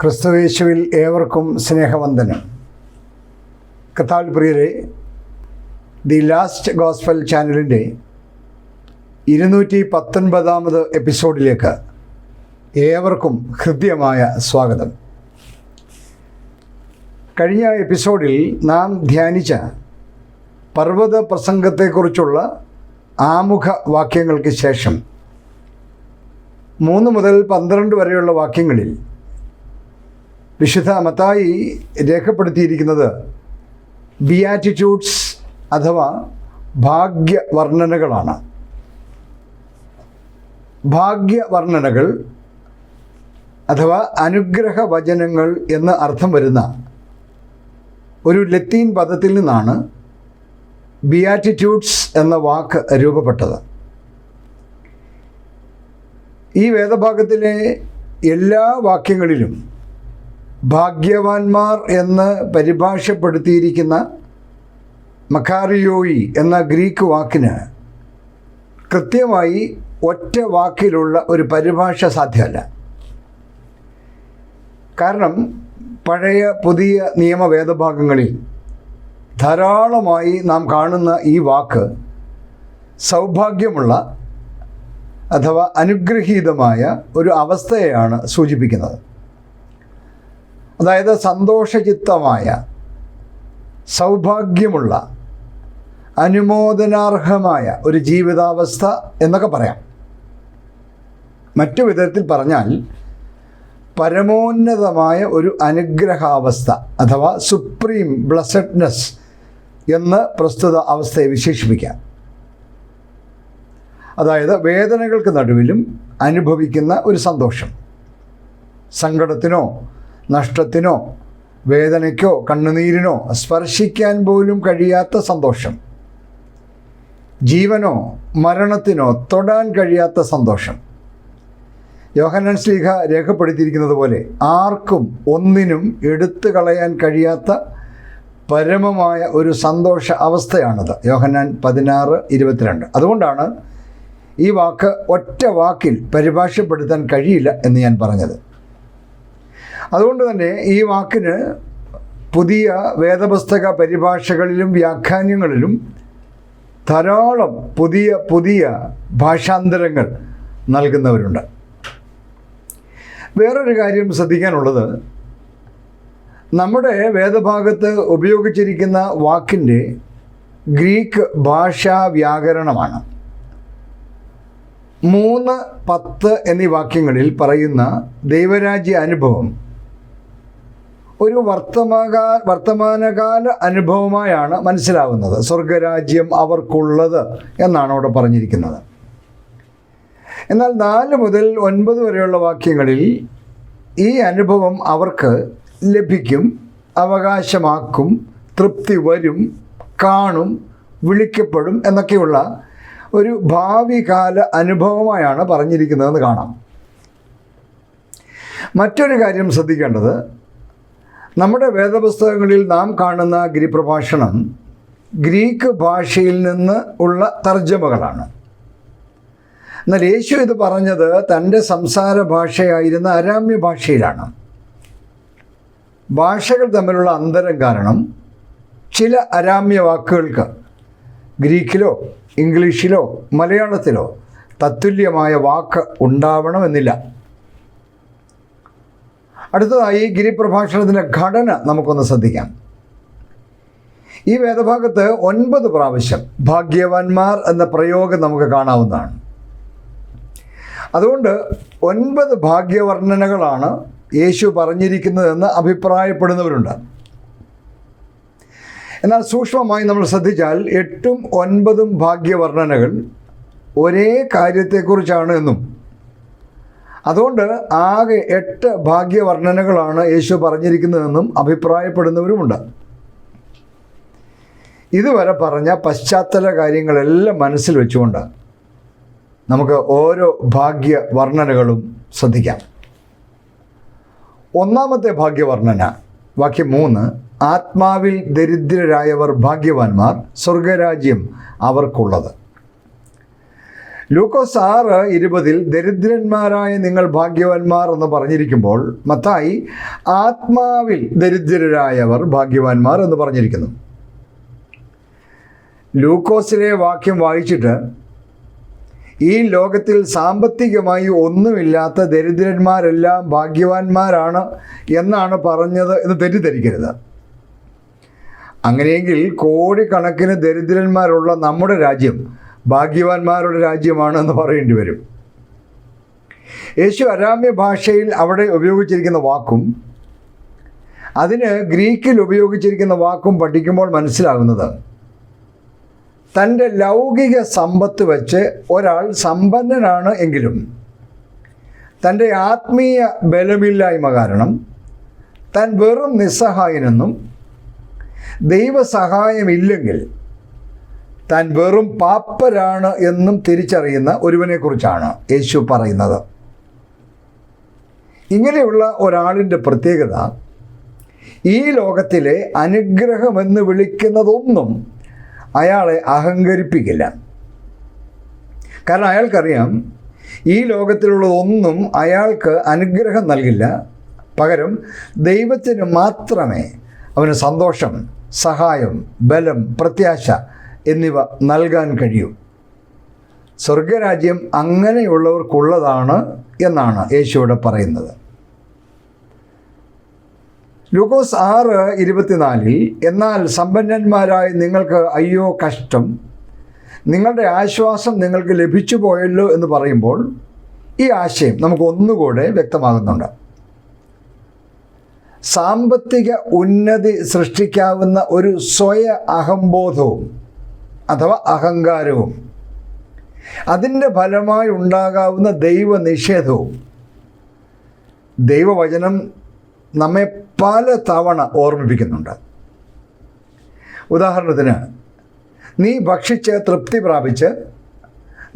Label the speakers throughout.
Speaker 1: ക്രിസ്തുവേശുവിൽ ഏവർക്കും സ്നേഹവന്ദനം. കത്താൽ പ്രിയരെ ദി ലാസ്റ്റ് ഗോസ്ഫൽ ചാനലിന്റെ ഇരുന്നൂറ്റി പത്തൊൻപതാമത് എപ്പിസോഡിലേക്ക് ഏവർക്കും ഹൃദ്യമായ സ്വാഗതം. കഴിഞ്ഞ എപ്പിസോഡിൽ നാം ധ്യാനിച്ച പർവത പ്രസംഗത്തെക്കുറിച്ചുള്ള ആമുഖ വാക്യങ്ങൾക്ക് ശേഷം മൂന്ന് മുതൽ പന്ത്രണ്ട് വരെയുള്ള വാക്യങ്ങളിൽ വിശുദ്ധ മത്തായി രേഖപ്പെടുത്തിയിരിക്കുന്നത് ബിയാറ്റിറ്റ്യൂഡ്സ് അഥവാ ഭാഗ്യവർണനകളാണ്. ഭാഗ്യവർണനകൾ അഥവാ അനുഗ്രഹ വചനങ്ങൾ എന്ന് അർത്ഥം വരുന്ന ഒരു ലത്തീൻ പദത്തിൽ നിന്നാണ് ബിയാറ്റിറ്റ്യൂഡ്സ് എന്ന വാക്ക് രൂപപ്പെട്ടത്. ഈ വേദഭാഗത്തിലെ എല്ലാ വാക്യങ്ങളിലും ഭാഗ്യവാന്മാർ എന്ന് പരിഭാഷപ്പെടുത്തിയിരിക്കുന്ന മക്കാറിയോയി എന്ന ഗ്രീക്ക് വാക്കിന് കൃത്യമായി ഒറ്റ വാക്കിലുള്ള ഒരു പരിഭാഷ സാധ്യമല്ല. കാരണം പഴയ പുതിയ നിയമവേദഭാഗങ്ങളിൽ ധാരാളമായി നാം കാണുന്ന ഈ വാക്ക് സൗഭാഗ്യമുള്ള അഥവാ അനുഗ്രഹീതമായ ഒരു അവസ്ഥയാണ് സൂചിപ്പിക്കുന്നത്. അതായത് സന്തോഷചിത്തമായ സൗഭാഗ്യമുള്ള അനുമോദനാർഹമായ ഒരു ജീവിതാവസ്ഥ എന്നൊക്കെ പറയാം. മറ്റു വിധത്തിൽ പറഞ്ഞാൽ പരമോന്നതമായ ഒരു അനുഗ്രഹാവസ്ഥ അഥവാ സുപ്രീം ബ്ലസഡ്നെസ് എന്ന് പ്രസ്തുത അവസ്ഥയെ വിശേഷിപ്പിക്കാം. അതായത് വേദനകൾക്ക് നടുവിലും അനുഭവിക്കുന്ന ഒരു സന്തോഷം. സങ്കടത്തിനോ നഷ്ടത്തിനോ വേദനയ്ക്കോ കണ്ണുനീരിനോ സ്പർശിക്കാൻ പോലും കഴിയാത്ത സന്തോഷം. ജീവനോ മരണത്തിനോ തൊടാൻ കഴിയാത്ത സന്തോഷം. യോഹനൻ ശ്ലീഹ രേഖപ്പെടുത്തിയിരിക്കുന്നത് പോലെ ആർക്കും ഒന്നിനും എടുത്തു കളയാൻ കഴിയാത്ത പരമമായ ഒരു സന്തോഷ അവസ്ഥയാണത്. യോഹനാൻ പതിനാറ് ഇരുപത്തിരണ്ട്. അതുകൊണ്ടാണ് ഈ വാക്ക് ഒറ്റ വാക്കിൽ പരിഭാഷപ്പെടുത്താൻ കഴിയില്ല എന്ന് ഞാൻ പറഞ്ഞത്. അതുകൊണ്ട് തന്നെ ഈ വാക്കിന് പുതിയ വേദപുസ്തക പരിഭാഷകളിലും വ്യാഖ്യാനങ്ങളിലും ധാരാളം പുതിയ പുതിയ ഭാഷാന്തരങ്ങൾ നൽകുന്നവരുണ്ട്. വേറൊരു കാര്യം ശ്രദ്ധിക്കാനുള്ളത് നമ്മുടെ വേദഭാഗത്ത് ഉപയോഗിച്ചിരിക്കുന്ന വാക്കിന്റെ ഗ്രീക്ക് ഭാഷാ വ്യാകരണമാണ്. മൂന്ന് പത്ത് എന്നീ വാക്യങ്ങളിൽ പറയുന്ന ദൈവരാജ്യ അനുഭവം ഒരു വർത്തമാകാ വർത്തമാനകാല അനുഭവമായാണ് മനസ്സിലാവുന്നത്. സ്വർഗരാജ്യം അവർക്കുള്ളത് എന്നാണ് അവിടെ പറഞ്ഞിരിക്കുന്നത്. എന്നാൽ നാല് മുതൽ ഒൻപത് വരെയുള്ള വാക്യങ്ങളിൽ ഈ അനുഭവം അവർക്ക് ലഭിക്കും അവകാശമാക്കും തൃപ്തി വരും കാണും വിളിക്കപ്പെടും എന്നൊക്കെയുള്ള ഒരു ഭാവി കാല അനുഭവമായാണ് പറഞ്ഞിരിക്കുന്നതെന്ന് കാണാം. മറ്റൊരു കാര്യം ശ്രദ്ധിക്കേണ്ടത് നമ്മുടെ വേദപുസ്തകങ്ങളിൽ നാം കാണുന്ന ഗിരിപ്രഭാഷണം ഗ്രീക്ക് ഭാഷയിൽ നിന്ന് ഉള്ള തർജമകളാണ്. എന്നാൽ യേശു ഇത് പറഞ്ഞത് തന്റെ സംസാര ഭാഷയായിരുന്ന അരാമ്യ ഭാഷയിലാണ്. ഭാഷകൾ തമ്മിലുള്ള അന്തരം കാരണം ചില അരാമ്യ വാക്കുകൾക്ക് ഗ്രീക്കിലോ ഇംഗ്ലീഷിലോ മലയാളത്തിലോ തത്തുല്യമായ വാക്ക് ഉണ്ടാവണമെന്നില്ല. അടുത്തതായി ഗിരിപ്രഭാഷണത്തിന്റെ ഘടന നമുക്കൊന്ന് ശ്രദ്ധിക്കാം. ഈ വേദഭാഗത്ത് ഒൻപത് പ്രാവശ്യം ഭാഗ്യവാന്മാർ എന്ന പ്രയോഗം നമുക്ക് കാണാവുന്നതാണ്. അതുകൊണ്ട് ഒൻപത് ഭാഗ്യവർണനകളാണ് യേശു പറഞ്ഞിരിക്കുന്നതെന്ന് അഭിപ്രായപ്പെടുന്നവരുണ്ട്. എന്നാൽ സൂക്ഷ്മമായി നമ്മൾ ശ്രദ്ധിച്ചാൽ എട്ടും ഒൻപതും ഭാഗ്യവർണനകൾ ഒരേ കാര്യത്തെക്കുറിച്ചാണ് എന്നും അതുകൊണ്ട് ആകെ എട്ട് ഭാഗ്യവർണനകളാണ് യേശു പറഞ്ഞിരിക്കുന്നതെന്നും അഭിപ്രായപ്പെടുന്നവരുമുണ്ട്. ഇതുവരെ പറഞ്ഞ പശ്ചാത്തല കാര്യങ്ങളെല്ലാം മനസ്സിൽ വെച്ചുകൊണ്ട് നമുക്ക് ഓരോ ഭാഗ്യ വർണനകളും ശ്രദ്ധിക്കാം. ഒന്നാമത്തെ ഭാഗ്യവർണന വാക്യം മൂന്ന് ആത്മാവിൽ ദരിദ്രരായവർ ഭാഗ്യവാന്മാർ സ്വർഗരാജ്യം അവർക്കുള്ളത്. ലൂക്കോസ് ആറ് ഇരുപതിൽ ദരിദ്രന്മാരായ നിങ്ങൾ ഭാഗ്യവാന്മാർ എന്ന് പറഞ്ഞിരിക്കുമ്പോൾ മത്തായി ആത്മാവിൽ ദരിദ്രരായവർ ഭാഗ്യവാന്മാർ എന്ന് പറഞ്ഞിരിക്കുന്നു. ലൂക്കോസിലെ വാക്യം വായിച്ചിട്ട് ഈ ലോകത്തിൽ സാമ്പത്തികമായി ഒന്നുമില്ലാത്ത ദരിദ്രന്മാരെല്ലാം ഭാഗ്യവാന്മാരാണ് എന്നാണ് പറഞ്ഞത് എന്ന് തെറ്റിദ്ധരിക്കരുത്. അങ്ങനെയെങ്കിൽ കോടിക്കണക്കിന് ദരിദ്രന്മാരുള്ള നമ്മുടെ രാജ്യം ഭാഗ്യവാന്മാരുടെ രാജ്യമാണെന്ന് പറയേണ്ടി വരും. യേശു അരാമ്യ ഭാഷയിൽ അവിടെ ഉപയോഗിച്ചിരിക്കുന്ന വാക്കും അതിന് ഗ്രീക്കിൽ ഉപയോഗിച്ചിരിക്കുന്ന വാക്കും പഠിക്കുമ്പോൾ മനസ്സിലാകുന്നത് തന്റെ ലൗകിക സമ്പത്ത് വച്ച് ഒരാൾ സമ്പന്നനാണ് എങ്കിലും തന്റെ ആത്മീയ ബലമില്ലായ്മ കാരണം താൻ വെറും നിസ്സഹായനെന്നും ദൈവസഹായമില്ലെങ്കിൽ താൻ വെറും പാപ്പരാണ് എന്നും തിരിച്ചറിയുന്ന ഒരുവനെക്കുറിച്ചാണ് യേശു പറയുന്നത്. ഇങ്ങനെയുള്ള ഒരാളിന്റെ പ്രത്യേകത ഈ ലോകത്തിലെ അനുഗ്രഹമെന്ന് വിളിക്കുന്നതൊന്നും അയാളെ അഹങ്കരിപ്പിക്കില്ല. കാരണം അയാൾക്കറിയാം ഈ ലോകത്തിലുള്ളതൊന്നും അയാൾക്ക് അനുഗ്രഹം നൽകില്ല. പകരം ദൈവത്തിന് മാത്രമേ അവന് സന്തോഷം സഹായം ബലം പ്രത്യാശ എന്നിവ നൽകാൻ കഴിയൂ. സ്വർഗരാജ്യം അങ്ങനെയുള്ളവർക്കുള്ളതാണ് എന്നാണ് യേശുവിടെ പറയുന്നത്. ലൂക്കോസ് ആറ് ഇരുപത്തിനാലിൽ എന്നാൽ സമ്പന്നന്മാരായി നിങ്ങൾക്ക് അയ്യോ കഷ്ടം. നിങ്ങളുടെ ആശ്വാസം നിങ്ങൾക്ക് ലഭിച്ചു പോയല്ലോ എന്ന് പറയുമ്പോൾ ഈ ആശയം നമുക്ക് ഒന്നുകൂടെ വ്യക്തമാകുന്നുണ്ട്. സാമ്പത്തിക ഉന്നതി സൃഷ്ടിക്കാവുന്ന ഒരു സ്വയ അഹംബോധവും അഥവാ അഹങ്കാരവും. അതിന്റെ ഫലമായി ഉണ്ടാകാവുന്ന ദൈവനിഷേധവും. ദൈവവചനം നമ്മെ പല തവണ ഓർമ്മിപ്പിക്കുന്നുണ്ട്. ഉദാഹരണത്തിന് നീ ഭക്ഷിച്ച് തൃപ്തി പ്രാപിച്ച്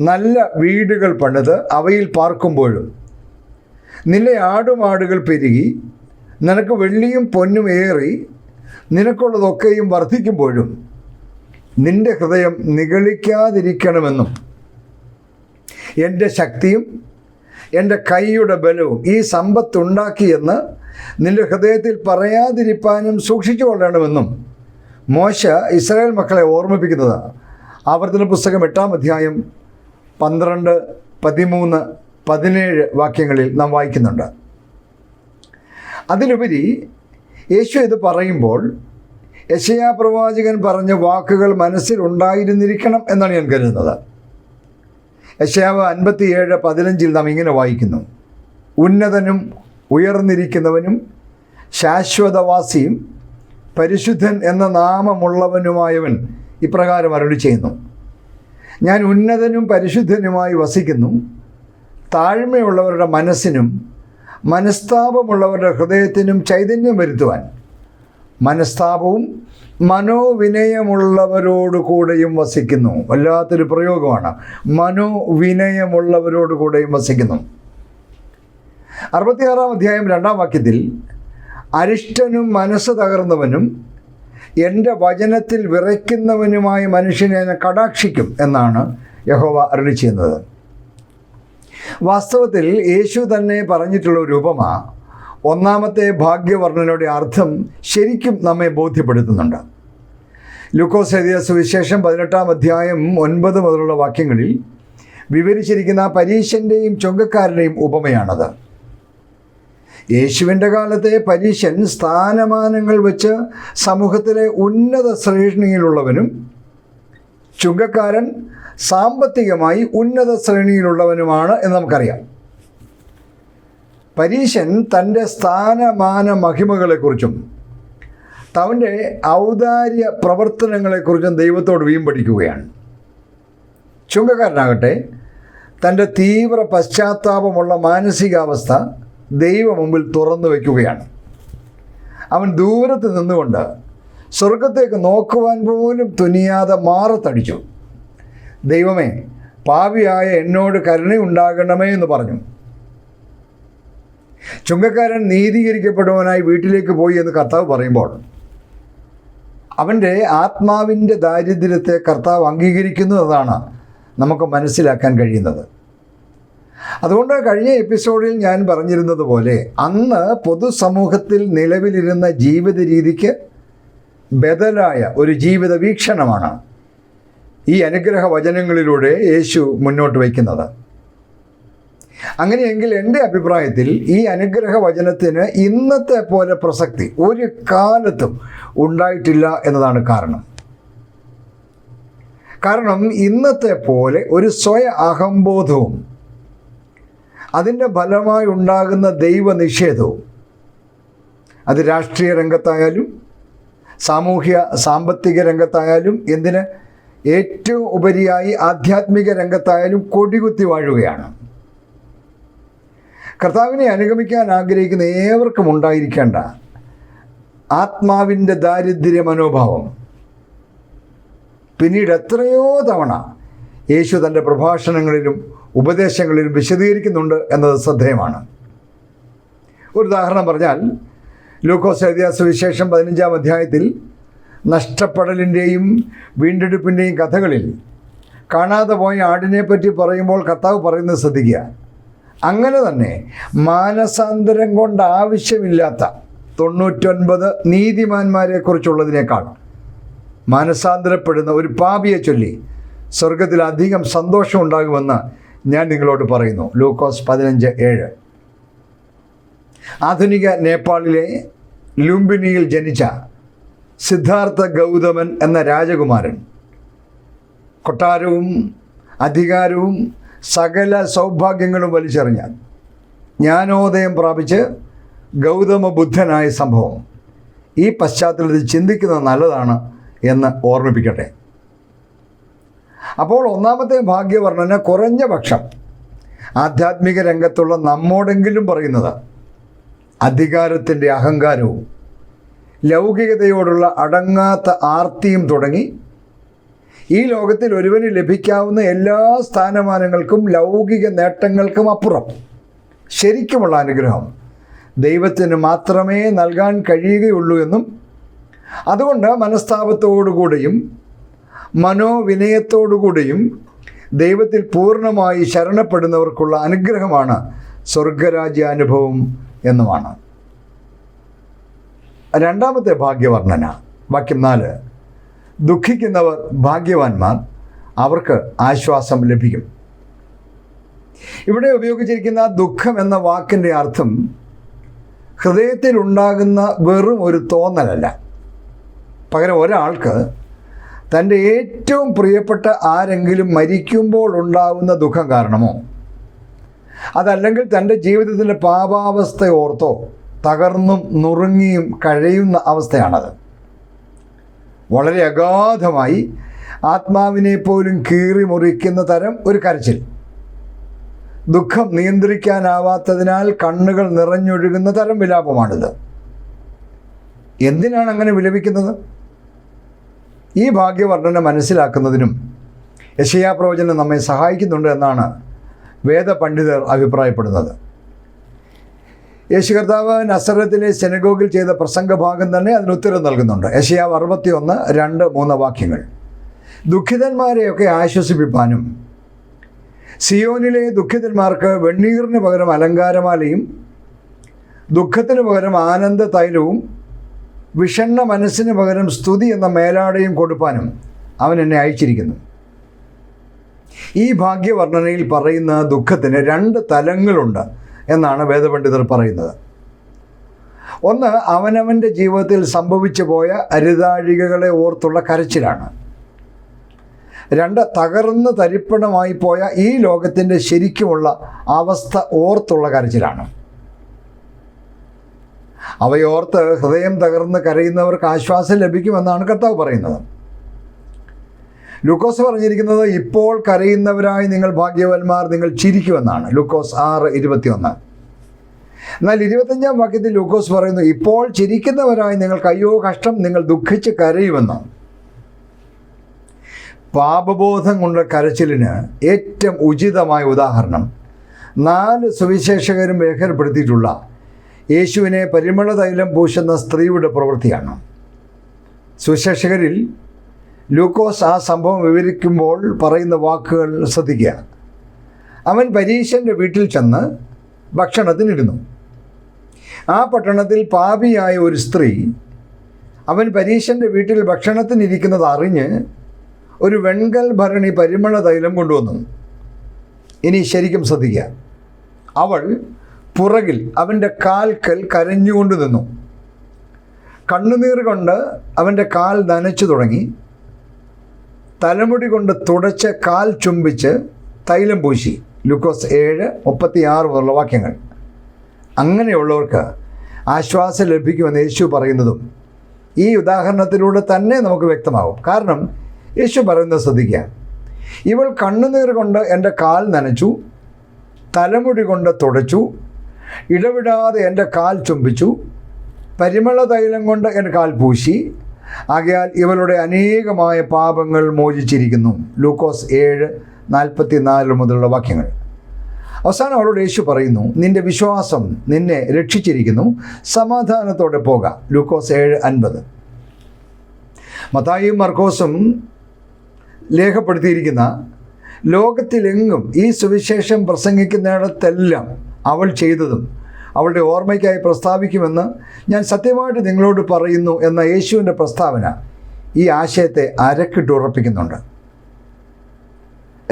Speaker 1: നല്ല വീടുകൾ പണിത് അവയിൽ പാർക്കുമ്പോഴും നിന്റെ ആടുമാടുകൾ പെരുകി നിനക്ക് വെള്ളിയും പൊന്നും ഏറി നിനക്കുള്ളതൊക്കെയും വർദ്ധിക്കുമ്പോഴും നിന്റെ ഹൃദയം നിഗളിക്കാതിരിക്കണമെന്നും എന്റെ ശക്തിയും എന്റെ കൈയുടെ ബലവും ഈ സമ്പത്തുണ്ടാക്കിയെന്ന് നിന്റെ ഹൃദയത്തിൽ പറയാതിരിപ്പാനും സൂക്ഷിച്ചു കൊള്ളണമെന്നും മോശ ഇസ്രായേൽ മക്കളെ ഓർമ്മിപ്പിക്കുന്നത്. ആവർത്തന പുസ്തകം എട്ടാം അധ്യായം പന്ത്രണ്ട് പതിമൂന്ന് പതിനേഴ് വാക്യങ്ങളിൽ നാം വായിക്കുന്നുണ്ട്. അതിലുപരി യേശു ഇത് പറയുമ്പോൾ യശയാ പ്രവാചകൻ പറഞ്ഞ വാക്കുകൾ മനസ്സിൽ ഉണ്ടായിരുന്നിരിക്കണം എന്നാണ് ഞാൻ കരുതുന്നത്. യശയാവ് അൻപത്തിയേഴ് പതിനഞ്ചിൽ നാം ഇങ്ങനെ വായിക്കുന്നു. ഉന്നതനും ഉയർന്നിരിക്കുന്നവനും ശാശ്വതവാസിയും പരിശുദ്ധൻ എന്ന നാമമുള്ളവനുമായവൻ ഇപ്രകാരം അരുളി ചെയ്യുന്നു. ഞാൻ ഉന്നതനും പരിശുദ്ധനുമായി വസിക്കുന്നു. താഴ്മയുള്ളവരുടെ മനസ്സിനും മനസ്താപമുള്ളവരുടെ ഹൃദയത്തിനും ചൈതന്യം വരുത്തുവാൻ മനസ്താപവും മനോവിനയമുള്ളവരോട് കൂടെയും വസിക്കുന്നു. വല്ലാത്തൊരു പ്രയോഗമാണ്. മനോവിനയമുള്ളവരോട് കൂടെയും വസിക്കുന്നു. അറുപത്തിയാറാം അധ്യായം രണ്ടാം വാക്യത്തിൽ അരിഷ്ടനും മനസ്സ് തകർന്നവനും എന്റെ വചനത്തിൽ വിറയ്ക്കുന്നവനുമായ മനുഷ്യനെ ഞാൻ കടാക്ഷിക്കും എന്നാണ് യഹോവ അരുളി ചെയ്യുന്നത്. വാസ്തവത്തിൽ യേശു തന്നെ പറഞ്ഞിട്ടുള്ള ഒരു ഉപമ ഒന്നാമത്തെ ഭാഗ്യവർണനയുടെ അർത്ഥം ശരിക്കും നമ്മെ ബോധ്യപ്പെടുത്തുന്നുണ്ട്. ലുക്കോസ് എഴുതിയ സുവിശേഷം പതിനെട്ടാം അധ്യായം ഒൻപത് മുതലുള്ള വാക്യങ്ങളിൽ വിവരിച്ചിരിക്കുന്ന പരീശന്റെയും ചുങ്കക്കാരന്റെയും ഉപമയാണത്. യേശുവിന്റെ കാലത്തെ പരീശൻ സ്ഥാനമാനങ്ങൾ വെച്ച് സമൂഹത്തിലെ ഉന്നത ശ്രേണിയിലുള്ളവനും ചുങ്കക്കാരൻ സാമ്പത്തികമായി ഉന്നത ശ്രേണിയിലുള്ളവനുമാണ് എന്ന് നമുക്കറിയാം. പരീശൻ തന്റെ സ്ഥാനമാന മഹിമകളെക്കുറിച്ചും തവന്റെ ഔദാര്യ പ്രവർത്തനങ്ങളെക്കുറിച്ചും ദൈവത്തോട് വീമ്പടിക്കുകയാണ് ചുങ്കക്കാരനാകട്ടെ തന്റെ തീവ്ര പശ്ചാത്താപമുള്ള മാനസികാവസ്ഥ ദൈവ മുമ്പിൽ തുറന്നു വയ്ക്കുകയാണ്. അവൻ ദൂരത്ത് നിന്നുകൊണ്ട് സ്വർഗത്തേക്ക് നോക്കുവാൻ പോലും തുനിയാതെ മാറത്തടിച്ചു. ദൈവമേ പാവിയായ എന്നോട് കരുണയുണ്ടാകണമേ എന്ന് പറഞ്ഞു. ചുങ്കക്കാരൻ നീതീകരിക്കപ്പെടുവാനായി വീട്ടിലേക്ക് പോയി എന്ന് കർത്താവ് പറയുമ്പോൾ അവന്റെ ആത്മാവിന്റെ ദാരിദ്ര്യത്തെ കർത്താവ് അംഗീകരിക്കുന്നു എന്നതാണ് നമുക്ക് മനസ്സിലാക്കാൻ കഴിയുന്നത്. അതുകൊണ്ട് കഴിഞ്ഞ എപ്പിസോഡിൽ ഞാൻ പറഞ്ഞിരുന്നത് പോലെ അന്ന് പൊതുസമൂഹത്തിൽ നിലവിലിരുന്ന ജീവിത രീതിക്ക് ബദലായ ഒരു ജീവിത വീക്ഷണമാണ് ഈ അനുഗ്രഹ വചനങ്ങളിലൂടെ യേശു മുന്നോട്ട് വയ്ക്കുന്നത്. അങ്ങനെയെങ്കിൽ എന്റെ അഭിപ്രായത്തിൽ ഈ അനുഗ്രഹ വചനത്തിന് ഇന്നത്തെ പോലെ പ്രസക്തി ഒരു കാലത്തും ഉണ്ടായിട്ടില്ല എന്നതാണ് കാരണം. കാരണം ഇന്നത്തെ പോലെ ഒരു സ്വയ അഹംബോധവും അതിന്റെ ഫലമായി ഉണ്ടാകുന്ന ദൈവനിഷേധവും അത് രാഷ്ട്രീയ രംഗത്തായാലും സാമൂഹ്യ സാമ്പത്തിക രംഗത്തായാലും എന്തിന് ഏറ്റവും ഉപരിയായി ആധ്യാത്മിക രംഗത്തായാലും കൊടികുത്തി വാഴുകയാണ്. കർത്താവിനെ അനുഗമിക്കാൻ ആഗ്രഹിക്കുന്ന ഏവർക്കും ഉണ്ടായിരിക്കേണ്ട ആത്മാവിന്റെ ദാരിദ്ര്യ മനോഭാവം. പിന്നീട് എത്രയോ തവണ യേശു തന്റെ പ്രഭാഷണങ്ങളിലും ഉപദേശങ്ങളിലും വിശദീകരിക്കുന്നുണ്ട് എന്നത് ശ്രദ്ധേയമാണ്. ഒരു ഉദാഹരണം പറഞ്ഞാൽ ലൂക്കോസ് എഴുതിയ സുവിശേഷം പതിനഞ്ചാം അധ്യായത്തിൽ നഷ്ടപ്പെടലിന്റെയും വീണ്ടെടുപ്പിന്റെയും കഥകളിൽ കാണാതെ പോയ ആടിനെ പറ്റി പറയുമ്പോൾ കർത്താവ് പറയുന്നത് ശ്രദ്ധിക്കുക. അങ്ങനെ തന്നെ മാനസാന്തരം കൊണ്ട് ആവശ്യമില്ലാത്ത തൊണ്ണൂറ്റൊൻപത് നീതിമാന്മാരെക്കുറിച്ചുള്ളതിനേക്കാൾ മാനസാന്തരപ്പെടുന്ന ഒരു പാപിയെ ചൊല്ലി സ്വർഗത്തിൽ അധികം സന്തോഷം ഉണ്ടാകുമെന്ന് ഞാൻ നിങ്ങളോട് പറയുന്നു. ലൂക്കോസ് പതിനഞ്ച് ഏഴ്. ആധുനിക നേപ്പാളിലെ ലുംബിനിയിൽ ജനിച്ച സിദ്ധാർത്ഥ ഗൗതമൻ എന്ന രാജകുമാരൻ കൊട്ടാരവും അധികാരവും സകല സൗഭാഗ്യങ്ങളും വലിച്ചെറിഞ്ഞ ജ്ഞാനോദയം പ്രാപിച്ച് ഗൗതമ ബുദ്ധനായ സംഭവം. ഈ പശ്ചാത്തലത്തിൽ ചിന്തിക്കുന്നത് നല്ലതാണ് എന്ന് ഓർമ്മിപ്പിക്കട്ടെ. അപ്പോൾ ഒന്നാമത്തെ ഭാഗ്യവർണന കുറഞ്ഞ പക്ഷം ആധ്യാത്മിക രംഗത്തുള്ള നമ്മോടെങ്കിലും പറയുന്നത് അധികാരത്തിന്റെ അഹങ്കാരവും ലൗകികതയോടുള്ള അടങ്ങാത്ത ആർത്തിയും തുടങ്ങി ഈ ലോകത്തിൽ ഒരുവന് ലഭിക്കാവുന്ന എല്ലാ സ്ഥാനമാനങ്ങൾക്കും ലൗകിക നേട്ടങ്ങൾക്കും അപ്പുറം. ശരിക്കുമുള്ള അനുഗ്രഹം. ദൈവത്തിന് മാത്രമേ നൽകാൻ കഴിയുകയുള്ളൂ എന്നും അതുകൊണ്ട് മനസ്താപത്തോടുകൂടിയും മനോവിനയത്തോടുകൂടിയും ദൈവത്തിൽ പൂർണമായി ശരണപ്പെടുന്നവർക്കുള്ള അനുഗ്രഹമാണ് സ്വർഗരാജ്യാനുഭവം എന്നുമാണ്. രണ്ടാമത്തെ ഭാഗ്യവർണന. വാക്യം നാല്. ദുഃഖിക്കുന്നവർ ഭാഗ്യവാന്മാർ അവർക്ക് ആശ്വാസം ലഭിക്കും. ഇവിടെ ഉപയോഗിച്ചിരിക്കുന്ന ദുഃഖം എന്ന വാക്കിന്റെ അർത്ഥം ഹൃദയത്തിൽ ഉണ്ടാകുന്ന വെറും ഒരു തോന്നലല്ല. പകരം ഒരാൾക്ക് തന്റെ ഏറ്റവും പ്രിയപ്പെട്ട ആരെങ്കിലും മരിക്കുമ്പോൾ ഉണ്ടാകുന്ന ദുഃഖം കാരണമോ? അതല്ലെങ്കിൽ തന്റെ ജീവിതത്തിന്റെ പാപാവസ്ഥ ഓർത്തോ തകർന്നും നുറുങ്ങിയും കഴിയുന്ന അവസ്ഥയാണത്? വളരെ അഗാധമായി ആത്മാവിനെ പോലും കീറി മുറിക്കുന്ന തരം ഒരു കരച്ചിൽ. ദുഃഖം നിയന്ത്രിക്കാനാവാത്തതിനാൽ കണ്ണുകൾ നിറഞ്ഞൊഴുകുന്ന തരം വിലാപമാണിത്. എന്തിനാണ് അങ്ങനെ വിലപിക്കുന്നത്? ഈ ഭാഗ്യവർണന മനസ്സിലാക്കുന്നതിനും യശയാ പ്രവചനം നമ്മെ സഹായിക്കുന്നുണ്ട് എന്നാണ് വേദപണ്ഡിതർ അഭിപ്രായപ്പെടുന്നത്. യേശു കർത്താവ് നസറത്തിലെ സെനഗോഗിൽ ചെയ്ത പ്രസംഗ ഭാഗം തന്നെ അതിന് ഉത്തരം നൽകുന്നുണ്ട്. യശയാവ് അറുപത്തിയൊന്ന് രണ്ട് മൂന്ന് വാക്യങ്ങൾ. ദുഃഖിതന്മാരെയൊക്കെ ആശ്വസിപ്പിപ്പാനും സിയോനിലെ ദുഃഖിതന്മാർക്ക് വെണ്ണീറിന് പകരം അലങ്കാരമാലയും ദുഃഖത്തിന് പകരം ആനന്ദ തൈലവും വിഷണ്ണ മനസ്സിന് പകരം സ്തുതി എന്ന മേലാടയും കൊടുപ്പാനും അവൻ എന്നെ അയച്ചിരിക്കുന്നു. ഈ ഭാഗ്യവർണനയിൽ പറയുന്ന ദുഃഖത്തിന് രണ്ട് തലങ്ങളുണ്ട്. എന്നാണ് വേദപണ്ഡിതർ പറയുന്നത്. ഒന്ന് അവനവന്റെ ജീവിതത്തിൽ സംഭവിച്ചു പോയ അരുതാഴികകളെ ഓർത്തുള്ള കരച്ചിലാണ്. രണ്ട് തകർന്ന് തരിപ്പണമായി പോയ ഈ ലോകത്തിന്റെ ശരിക്കുമുള്ള അവസ്ഥ ഓർത്തുള്ള കരച്ചിലാണ്. അവയോർത്ത് ഹൃദയം തകർന്ന് കരയുന്നവർക്ക് ആശ്വാസം ലഭിക്കുമെന്നാണ് കർത്താവ് പറയുന്നത്. ലൂക്കോസ് പറഞ്ഞിരിക്കുന്നത് ഇപ്പോൾ കരയുന്നവരായി നിങ്ങൾ ഭാഗ്യവാന്മാർ നിങ്ങൾ ചിരിക്കുമെന്നാണ്. ലൂക്കോസ് ആറ് ഇരുപത്തിയൊന്ന്. എന്നാൽ ഇരുപത്തഞ്ചാം വാക്യത്തിൽ ലൂക്കോസ് പറയുന്നു ഇപ്പോൾ ചിരിക്കുന്നവരായി നിങ്ങൾ കയ്യോ കഷ്ടം നിങ്ങൾ ദുഃഖിച്ച് കരയുമെന്ന്. പാപബോധം കൊണ്ട കരച്ചിലിന് ഏറ്റവും ഉചിതമായ ഉദാഹരണം നാല് സുവിശേഷകരും രേഖപ്പെടുത്തിയിട്ടുള്ള യേശുവിനെ പരിമള തൈലം പൂശുന്ന സ്ത്രീയുടെ പ്രവൃത്തിയാണ്. സുവിശേഷകരിൽ ലൂക്കോസ് ആ സംഭവം വിവരിക്കുമ്പോൾ പറയുന്ന വാക്കുകൾ ശ്രദ്ധിക്കുക. അവൻ പരീശന്റെ വീട്ടിൽ ചെന്ന് ഭക്ഷണത്തിനിരുന്നു. ആ പട്ടണത്തിൽ പാപിയായ ഒരു സ്ത്രീ അവൻ പരീശന്റെ വീട്ടിൽ ഭക്ഷണത്തിനിരിക്കുന്നത് അറിഞ്ഞ് ഒരു വെൺകൽ ഭരണി പരിമള തൈലം കൊണ്ടുവന്നു. ഇനി ശരിക്കും ശ്രദ്ധിക്കുക അവൾ പുറകിൽ അവന്റെ കാൽക്കൽ കരഞ്ഞുകൊണ്ട് നിന്നു. കണ്ണുനീർ കൊണ്ട് അവന്റെ കാൽ നനച്ചു തുടങ്ങി. തലമുടി കൊണ്ട് തുടച്ച് കാൽ ചുംബിച്ച് തൈലം പൂശി. ലുക്കോസ് ഏഴ് മുപ്പത്തി ആറ് മുതലുള്ള വാക്യങ്ങൾ. അങ്ങനെയുള്ളവർക്ക് ആശ്വാസം ലഭിക്കുമെന്ന് യേശു പറയുന്നതും ഈ ഉദാഹരണത്തിലൂടെ തന്നെ നമുക്ക് വ്യക്തമാകും. കാരണം യേശു പറയുന്നത് ശ്രദ്ധിക്കുക. ഇവൾ കണ്ണുനീർ കൊണ്ട് എന്റെ കാൽ നനച്ചു തലമുടി കൊണ്ട് തുടച്ചു ഇടവിടാതെ എന്റെ കാൽ ചുംബിച്ചു പരിമള തൈലം കൊണ്ട് എന്റെ കാൽ പൂശി ആകയാൽ ഇവളുടെ അനേകമായ പാപങ്ങൾ മോചിച്ചിരിക്കുന്നു. ലൂക്കോസ് ഏഴ് നാൽപ്പത്തി നാല് മുതലുള്ള വാക്യങ്ങൾ. അവസാനം അവളോട് യേശു പറയുന്നു നിന്റെ വിശ്വാസം നിന്നെ രക്ഷിച്ചിരിക്കുന്നു. സമാധാനത്തോടെ പോകാം. ലൂക്കോസ് ഏഴ് അൻപത്. മത്തായിയും മർക്കോസും രേഖപ്പെടുത്തിയിരിക്കുന്ന ലോകത്തിലെങ്ങും ഈ സുവിശേഷം പ്രസംഗിക്കുന്നിടത്തെല്ലാം അവൾ ചെയ്തതും അവളുടെ ഓർമ്മയ്ക്കായി പ്രസ്താവിക്കുമെന്ന് ഞാൻ സത്യമായിട്ട് നിങ്ങളോട് പറയുന്നു എന്ന യേശുവിന്റെ പ്രസ്താവന ഈ ആശയത്തെ അരക്കിട്ടുറപ്പിക്കുന്നുണ്ട്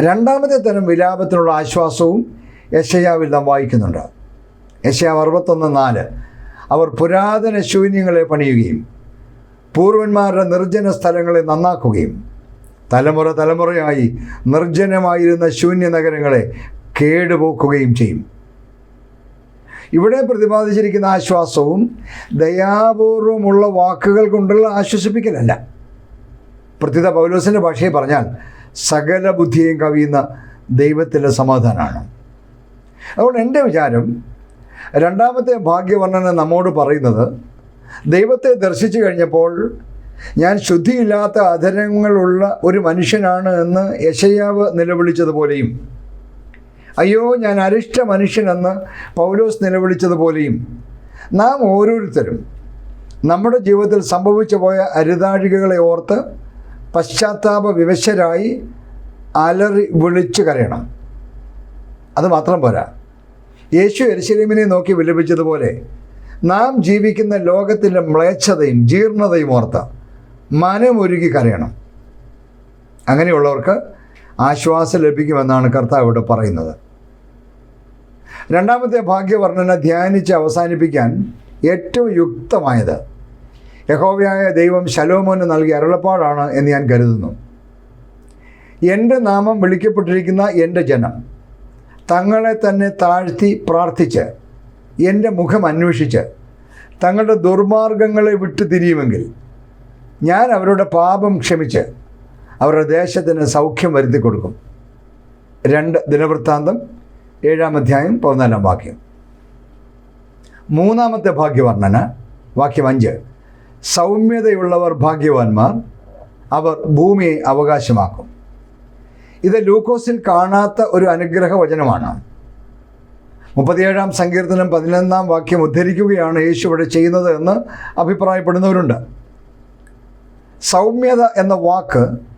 Speaker 1: രണ്ടാമത്തെ തരം വിലാപത്തിനുള്ള ആശ്വാസവും യശയാവിൽ നാം വായിക്കുന്നുണ്ട്. യശയാവ് അറുപത്തൊന്ന് നാല് അവർ പുരാതന ശൂന്യങ്ങളെ പണിയുകയും പൂർവന്മാരുടെ നിർജന സ്ഥലങ്ങളെ നന്നാക്കുകയും തലമുറ തലമുറയായി നിർജനമായിരുന്ന ശൂന്യ നഗരങ്ങളെ കേടുപോക്കുകയും ചെയ്യും. ഇവിടെ പ്രതിപാദിച്ചിരിക്കുന്ന ആശ്വാസവും ദയാപൂർവമുള്ള വാക്കുകൾ കൊണ്ടുള്ള ആശ്വസിപ്പിക്കലല്ല. പ്രത്യുത പൗലോസിന്റെ ഭാഷയെ പറഞ്ഞാൽ സകല ബുദ്ധിയെയും കവിയുന്ന ദൈവത്തിന്റെ സമാധാനമാണ്. അതുകൊണ്ട് എന്റെ വിചാരം രണ്ടാമത്തെ ഭാഗ്യവർണന നമ്മോട് പറയുന്നത് ദൈവത്തെ ദർശിച്ചു കഴിഞ്ഞപ്പോൾ ഞാൻ ശുദ്ധിയില്ലാത്ത അധരങ്ങളുള്ള ഒരു മനുഷ്യനാണ് എന്ന് യശയാവ് നിലവിളിച്ചതുപോലെയും അയ്യോ ഞാൻ അരിഷ്ട മനുഷ്യനെന്ന് പൗലോസ് നിലവിളിച്ചതുപോലെയും നാം ഓരോരുത്തരും നമ്മുടെ ജീവിതത്തിൽ സംഭവിച്ചു പോയ അരുതാഴികകളെ ഓർത്ത് പശ്ചാത്താപ വിവശരായി അലറി വിളിച്ചു കരയണം. അത് മാത്രം പോരാ. യേശു എരിശലീമിനെ നോക്കി വിലപിച്ചതുപോലെ നാം ജീവിക്കുന്ന ലോകത്തിന്റെ മ്ലേച്ഛതയും ജീർണതയും ഓർത്ത് മനമൊരുകി കരയണം. അങ്ങനെയുള്ളവർക്ക് ആശ്വാസം ലഭിക്കുമെന്നാണ് കർത്താവ് ഇവിടെ പറയുന്നത്. രണ്ടാമത്തെ ഭാഗ്യവർണന ധ്യാനിച്ച് അവസാനിപ്പിക്കാൻ ഏറ്റവും യുക്തമായത് യഹോവയായ ദൈവം ശലോമോന് നൽകിയ അരുളപ്പാടാണ് എന്ന് ഞാൻ കരുതുന്നു. എന്റെ നാമം വിളിക്കപ്പെട്ടിരിക്കുന്ന എന്റെ ജനം തങ്ങളെ തന്നെ താഴ്ത്തി പ്രാർത്ഥിച്ച് എന്റെ മുഖം അന്വേഷിച്ച് തങ്ങളുടെ ദുർമാർഗങ്ങളെ വിട്ടു തിരിയുമെങ്കിൽ ഞാൻ അവരുടെ പാപം ക്ഷമിച്ച് അവരുടെ ദേശത്തിന് സൗഖ്യം വരുത്തി കൊടുക്കും. രണ്ട് ദിനവൃത്താന്തം ഏഴാം അധ്യായം പതിനാലാം വാക്യം. മൂന്നാമത്തെ ഭാഗ്യവർണന വാക്യം അഞ്ച്. സൗമ്യതയുള്ളവർ ഭാഗ്യവാന്മാർ അവർ ഭൂമിയെ അവകാശമാക്കും. ഇത് ലൂക്കോസിൽ കാണാത്ത ഒരു അനുഗ്രഹ വചനമാണ് മുപ്പത്തിയേഴാം സങ്കീർത്തനം പതിനൊന്നാം വാക്യം ഉദ്ധരിക്കുകയാണ് യേശു ഇവിടെ ചെയ്യുന്നത് എന്ന് അഭിപ്രായപ്പെടുന്നവരുണ്ട്. സൗമ്യത എന്ന വാക്ക്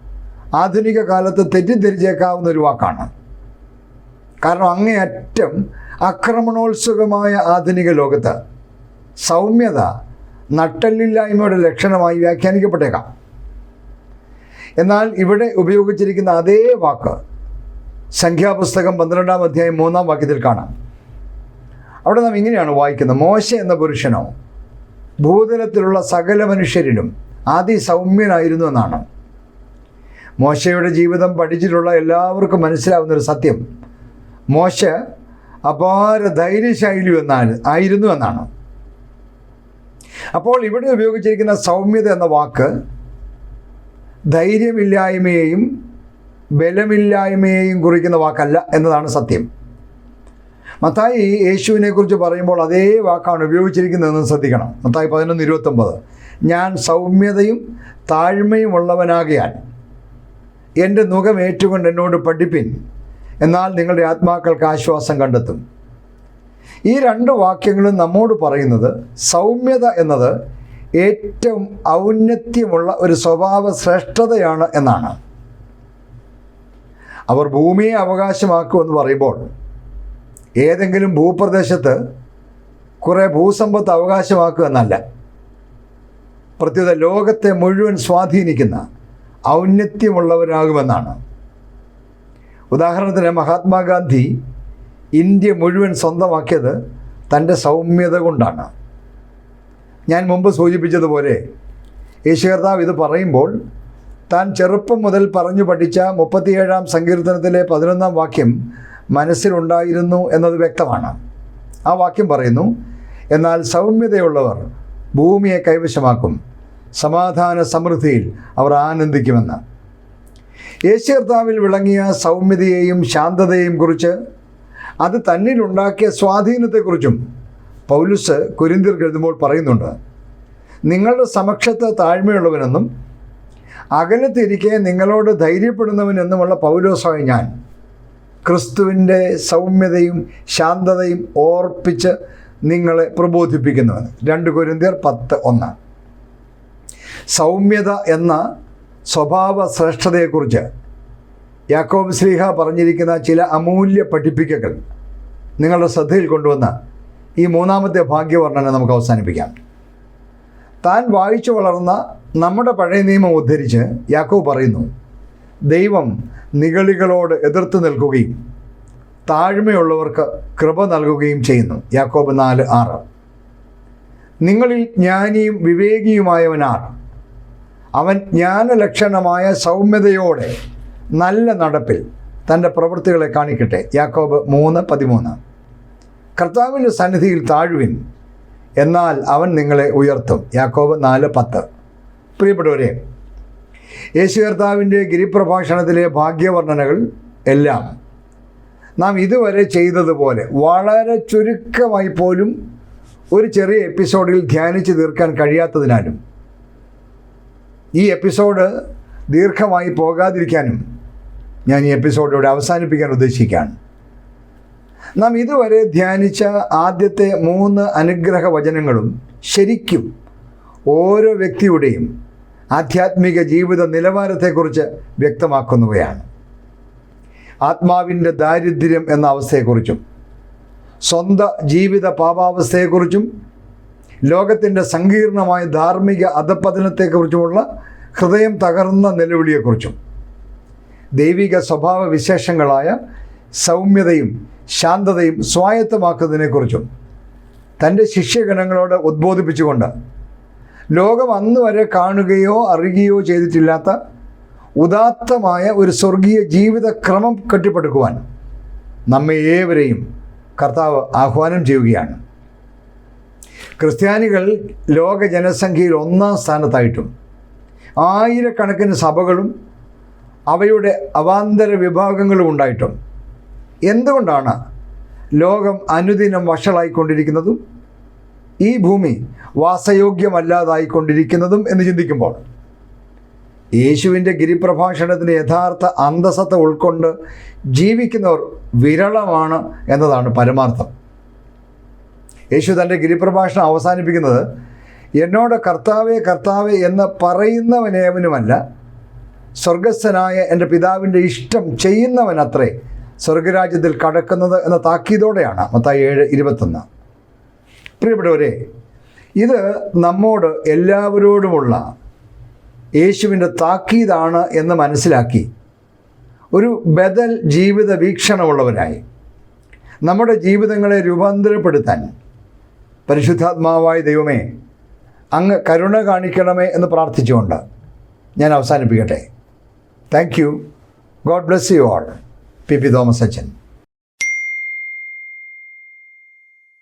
Speaker 1: ആധുനിക കാലത്ത് തെറ്റിദ്ധരിച്ചേക്കാവുന്ന ഒരു വാക്കാണ്. കാരണം അങ്ങേയറ്റം ആക്രമണോത്സുകമായ ആധുനിക ലോകത്ത് സൗമ്യത നട്ടല്ലില്ലായ്മയുടെ ലക്ഷണമായി വ്യാഖ്യാനിക്കപ്പെട്ടേക്കാം. എന്നാൽ ഇവിടെ ഉപയോഗിച്ചിരിക്കുന്ന അതേ വാക്ക് സംഖ്യാപുസ്തകം പന്ത്രണ്ടാം അധ്യായം മൂന്നാം വാക്യത്തിൽ കാണാം. അവിടെ നാം ഇങ്ങനെയാണ് വായിക്കുന്നത്. മോശ എന്ന പുരുഷനോ ഭൂതലത്തിലുള്ള സകല മനുഷ്യരിലും അതിസൗമ്യനായിരുന്നു എന്നാണ്. മോശയുടെ ജീവിതം പഠിച്ചിട്ടുള്ള എല്ലാവർക്കും മനസ്സിലാവുന്നൊരു സത്യം. മോശ അപാര ധൈര്യശൈലി എന്നാണ് ആയിരുന്നു എന്നാണ്. അപ്പോൾ ഇവിടെ ഉപയോഗിച്ചിരിക്കുന്ന സൗമ്യത എന്ന വാക്ക് ധൈര്യമില്ലായ്മയെയും ബലമില്ലായ്മയെയും കുറിക്കുന്ന വാക്കല്ല എന്നതാണ് സത്യം. മത്തായി യേശുവിനെക്കുറിച്ച് പറയുമ്പോൾ അതേ വാക്കാണ് ഉപയോഗിച്ചിരിക്കുന്നതെന്ന് ശ്രദ്ധിക്കണം. മത്തായി പതിനൊന്ന് ഇരുപത്തൊമ്പത്. ഞാൻ സൗമ്യതയും താഴ്മയും ഉള്ളവനാകിയാൽ എന്റെ മുഖം ഏറ്റുകൊണ്ട് എന്നോട് പഠിപ്പിൻ എന്നാൽ നിങ്ങളുടെ ആത്മാക്കൾക്ക് ആശ്വാസം കണ്ടെത്തും. ഈ രണ്ട് വാക്യങ്ങളും നമ്മോട് പറയുന്നത് സൗമ്യത എന്നത് ഏറ്റവും ഔന്നത്യമുള്ള ഒരു സ്വഭാവ ശ്രേഷ്ഠതയാണ് എന്നാണ്. അവർ ഭൂമിയെ അവകാശമാക്കുമെന്ന് പറയുമ്പോൾ ഏതെങ്കിലും ഭൂപ്രദേശത്ത് കുറേ ഭൂസമ്പത്ത് അവകാശമാക്കുക എന്നല്ല പ്രത്യേക ലോകത്തെ മുഴുവൻ സ്വാധീനിക്കുന്ന ഔന്നത്യമുള്ളവരാകുമെന്നാണ്. ഉദാഹരണത്തിന് മഹാത്മാഗാന്ധി ഇന്ത്യ മുഴുവൻ സ്വന്തമാക്കിയത് തന്റെ സൗമ്യത കൊണ്ടാണ്. ഞാൻ മുമ്പ് സൂചിപ്പിച്ചതുപോലെ യേശു കർത്താവ് ഇത് പറയുമ്പോൾ താൻ ചെറുപ്പം മുതൽ പറഞ്ഞു പഠിച്ച മുപ്പത്തിയേഴാം സങ്കീർത്തനത്തിലെ പതിനൊന്നാം വാക്യം മനസ്സിലുണ്ടായിരുന്നു എന്നത് വ്യക്തമാണ്. ആ വാക്യം പറയുന്നു എന്നാൽ സൗമ്യതയുള്ളവർ ഭൂമിയെ കൈവശമാക്കും. സമാധാന സമൃദ്ധിയിൽ അവർ ആനന്ദിക്കുമെന്ന്. യേശു കർത്താവിൽ വിളങ്ങിയ സൗമ്യതയെയും ശാന്തതയെയും കുറിച്ച് അത് തന്നിലുണ്ടാക്കിയ സ്വാധീനത്തെക്കുറിച്ചും പൗലുസ് കുരിന്തിർ എഴുതുമ്പോൾ പറയുന്നുണ്ട്. നിങ്ങളുടെ സമക്ഷത്ത് താഴ്മയുള്ളവനെന്നും അകലത്തിരിക്കെ നിങ്ങളോട് ധൈര്യപ്പെടുന്നവനെന്നുമുള്ള പൗലോസായി ഞാൻ ക്രിസ്തുവിന്റെ സൗമ്യതയും ശാന്തതയും ഓർപ്പിച്ച് നിങ്ങളെ പ്രബോധിപ്പിക്കുന്നവൻ രണ്ട് കുരിന്തിയർ പത്ത് ഒന്ന്. സൗമ്യത എന്ന സ്വഭാവ ശ്രേഷ്ഠതയെക്കുറിച്ച് യാക്കോബ് ശ്രീഹ പറഞ്ഞിരിക്കുന്ന ചില അമൂല്യ പഠിപ്പിക്കകൾ നിങ്ങളുടെ ശ്രദ്ധയിൽ കൊണ്ടുവന്ന ഈ മൂന്നാമത്തെ ഭാഗ്യവർണന നമുക്ക് അവസാനിപ്പിക്കാം. താൻ വായിച്ചു വളർന്ന നമ്മുടെ പഴയ നിയമം ഉദ്ധരിച്ച് യാക്കോബ് പറയുന്നു ദൈവം നിഗളികളോട് എതിർത്ത് നിൽക്കുകയും താഴ്മയുള്ളവർക്ക് കൃപ നൽകുകയും ചെയ്യുന്നു. യാക്കോബ് നാല് ആറ്. നിങ്ങളിൽ ജ്ഞാനിയും വിവേകിയുമായവനാർ അവൻ ജ്ഞാനലക്ഷണമായ സൗമ്യതയോടെ നല്ല നടപ്പിൽ തന്റെ പ്രവൃത്തികളെ കാണിക്കട്ടെ. യാക്കോബ് മൂന്ന് പതിമൂന്ന്. കർത്താവിന്റെ സന്നിധിയിൽ താഴുവിൻ എന്നാൽ അവൻ നിങ്ങളെ ഉയർത്തും. യാക്കോബ് നാല് പത്ത്. പ്രിയപ്പെട്ടവരെ യേശു കർത്താവിന്റെ ഗിരിപ്രഭാഷണത്തിലെ ഭാഗ്യവർണനകൾ എല്ലാം നാം ഇതുവരെ ചെയ്തതുപോലെ വളരെ ചുരുക്കമായി പോലും ഒരു ചെറിയ എപ്പിസോഡിൽ ധ്യാനിച്ച് തീർക്കാൻ കഴിയാത്തതിനാലും ഈ എപ്പിസോഡ് ദീർഘമായി പോകാതിരിക്കാനും ഞാൻ ഈ എപ്പിസോഡ് ഇവിടെ അവസാനിപ്പിക്കാൻ ഉദ്ദേശിക്കുകയാണ്. നാം ഇതുവരെ ധ്യാനിച്ച ആദ്യത്തെ മൂന്ന് അനുഗ്രഹ വചനങ്ങളും ശരിക്കും ഓരോ വ്യക്തിയുടെയും ആധ്യാത്മിക ജീവിത നിലവാരത്തെക്കുറിച്ച് വ്യക്തമാക്കുന്നവയാണ്. ആത്മാവിന്റെ ദാരിദ്ര്യം എന്ന അവസ്ഥയെക്കുറിച്ചും സ്വന്തം ജീവിത പാപാവസ്ഥയെക്കുറിച്ചും ലോകത്തിന്റെ സങ്കീർണമായ ധാർമ്മിക അധപ്പതനത്തെക്കുറിച്ചുമുള്ള ഹൃദയം തകർന്ന നിലവിളിയെക്കുറിച്ചും ദൈവിക സ്വഭാവ വിശേഷങ്ങളായ സൗമ്യതയും ശാന്തതയും സ്വായത്തമാക്കുന്നതിനെക്കുറിച്ചും തന്റെ ശിഷ്യഗണങ്ങളോട് ഉദ്ബോധിപ്പിച്ചുകൊണ്ട് ലോകം അന്ന് വരെ കാണുകയോ അറിയുകയോ ചെയ്തിട്ടില്ലാത്ത ഉദാത്തമായ ഒരു സ്വർഗീയ ജീവിതക്രമം കെട്ടിപ്പടുക്കുവാൻ നമ്മെ ഏവരെയും കർത്താവ് ആഹ്വാനം ചെയ്യുകയാണ്. ക്രിസ്ത്യാനികൾ ലോക ജനസംഖ്യയിൽ ഒന്നാം സ്ഥാനത്തായിട്ടും ആയിരക്കണക്കിന് സഭകളും അവയുടെ അവാന്തര വിഭാഗങ്ങളും ഉണ്ടായിട്ടും എന്തുകൊണ്ടാണ് ലോകം അനുദിനം വഷളായിക്കൊണ്ടിരിക്കുന്നതും ഈ ഭൂമി വാസയോഗ്യമല്ലാതായിക്കൊണ്ടിരിക്കുന്നതും എന്ന് ചിന്തിക്കുമ്പോൾ യേശുവിന്റെ ഗിരിപ്രഭാഷണത്തിന് യഥാർത്ഥ അന്തസത്ത ഉൾക്കൊണ്ട് ജീവിക്കുന്നവർ വിരളമാണ് എന്നതാണ് പരമാർത്ഥം. യേശു തന്റെ ഗിരിപ്രഭാഷണം അവസാനിപ്പിക്കുന്നത് എന്നോട് കർത്താവേ കർത്താവേ എന്ന് പറയുന്നവനേവനുമല്ല സ്വർഗസ്ഥനായ എന്റെ പിതാവിന്റെ ഇഷ്ടം ചെയ്യുന്നവനത്രേ സ്വർഗരാജ്യത്തിൽ കടക്കുന്നത് എന്ന താക്കീതോടെയാണ്. മത്തായി ഏഴ് ഇരുപത്തൊന്ന്. പ്രിയപ്പെട്ടവരെ ഇത് നമ്മോട് എല്ലാവരോടുമുള്ള യേശുവിന്റെ താക്കീതാണ് എന്ന് മനസ്സിലാക്കി ഒരു ബദൽ ജീവിത വീക്ഷണമുള്ളവരായി. നമ്മുടെ ജീവിതങ്ങളെ രൂപാന്തരപ്പെടുത്താൻ പരിശുദ്ധാത്മാവായ ദൈവമേ അങ്ങ് കരുണ കാണിക്കണമേ എന്ന് പ്രാർത്ഥിച്ചുകൊണ്ട് ഞാൻ അവസാനിപ്പിക്കട്ടെ. Thank you God bless you all P P Thomas അച്ഛൻ